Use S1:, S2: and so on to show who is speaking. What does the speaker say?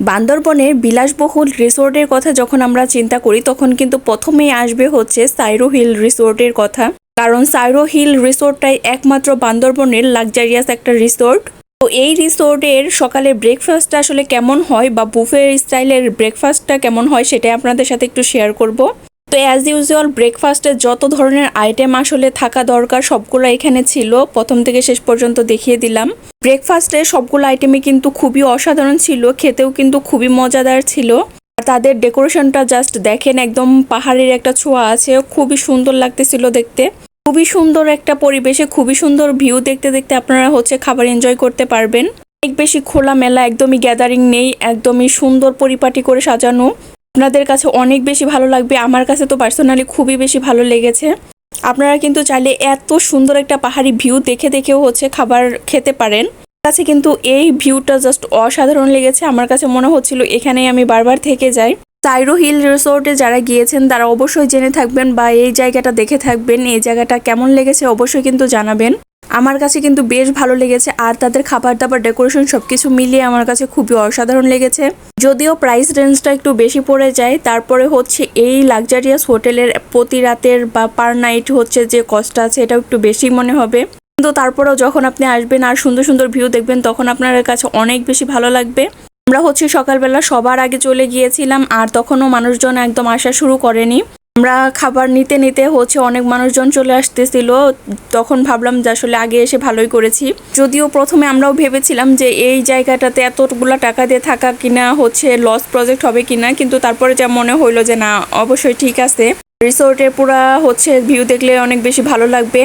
S1: বান্দরবনের বিলাসবহুল রিসোর্টের কথা যখন আমরা চিন্তা করি, তখন কিন্তু প্রথমেই আসবে হচ্ছে সাইরো হিল রিসোর্টের কথা। কারণ সাইরো হিল রিসোর্টটাই একমাত্র বান্দরবনের লাক্সারিয়াস একটা রিসোর্ট। তো এই রিসোর্টের সকালে ব্রেকফাস্টটা আসলে কেমন হয় বা বুফের স্টাইলের ব্রেকফাস্টটা কেমন হয় সেটাই আপনাদের সাথে একটু শেয়ার করব। তো অ্যাজ ইউজুয়াল ব্রেকফাস্টে যত ধরনের আইটেম আসলে থাকা দরকার, সবগুলো এখানে ছিল। প্রথম থেকে শেষ পর্যন্ত দেখিয়ে দিলাম। ব্রেকফাস্টে সবগুলো আইটেমই কিন্তু খুবই অসাধারণ ছিল, খেতেও কিন্তু খুবই মজাদার ছিল। তাদের ডেকোরেশনটা জাস্ট দেখেন, একদম পাহাড়ের একটা ছোঁয়া আছে, খুবই সুন্দর লাগতেছিল দেখতে। খুবই সুন্দর একটা পরিবেশে, খুবই সুন্দর ভিউ দেখতে দেখতে আপনারা হচ্ছে খাবার এনজয় করতে পারবেন। অনেক বেশি খোলা মেলা একদমই গ্যাদারিং নেই, একদমই সুন্দর পরিপাটি করে সাজানো। আপনাদের কাছে অনেক বেশি ভালো লাগবে। আমার কাছে তো পার্সোনালি খুবই বেশি ভালো লেগেছে। আপনারা কিন্তু চাইলে এত সুন্দর একটা পাহাড়ি ভিউ দেখে দেখেও হচ্ছে খাবার খেতে পারেন। কাছে কিন্তু এই ভিউটা জাস্ট অসাধারণ লেগেছে। আমার কাছে মনে হচ্ছিল এখানেই আমি বারবার থেকে যাই। সাইরো হিল রিসোর্টে যারা গিয়েছেন, তারা অবশ্যই জেনে থাকবেন বা এই জায়গাটা দেখে থাকবেন। এই জায়গাটা কেমন লেগেছে অবশ্যই কিন্তু জানাবেন। আমার কাছে কিন্তু বেশ ভালো লেগেছে আর তাদের খাবার দাবার ডেকোরেশন সব কিছু মিলিয়ে আমার কাছে খুবই অসাধারণ লেগেছে। যদিও প্রাইস রেঞ্জটা একটু বেশি পড়ে যায়, তারপরে হচ্ছে এই লাক্সারিয়াস হোটেলের প্রতি রাতের বা পার নাইট হচ্ছে যে কস্টটা আছে এটা একটু বেশি মনে হবে। কিন্তু তারপরেও যখন আপনি আসবেন আর সুন্দর সুন্দর ভিউ দেখবেন, তখন আপনার কাছে অনেক বেশি ভালো লাগবে। আমরা হচ্ছে সকালবেলা সবার আগে চলে গিয়েছিলাম আর তখনও মানুষজন একদম আসা শুরু করেনি। আমরা খাবার নিতে নিতে হচ্ছে অনেক মানুষজন চলে আসতেছিল। তখন ভাবলাম যে আসলে আগে এসে ভালোই করেছি। যদিও প্রথমে আমরাও ভেবেছিলাম যে এই জায়গাটাতে এতগুলো টাকা দিয়ে থাকা কিনা, হচ্ছে লস প্রজেক্ট হবে কিনা, কিন্তু তারপরে যা মনে হইল যে না, অবশ্যই ঠিক আছে। রিসোর্টের পুরা হচ্ছে ভিউ দেখলে অনেক বেশি ভালো লাগবে।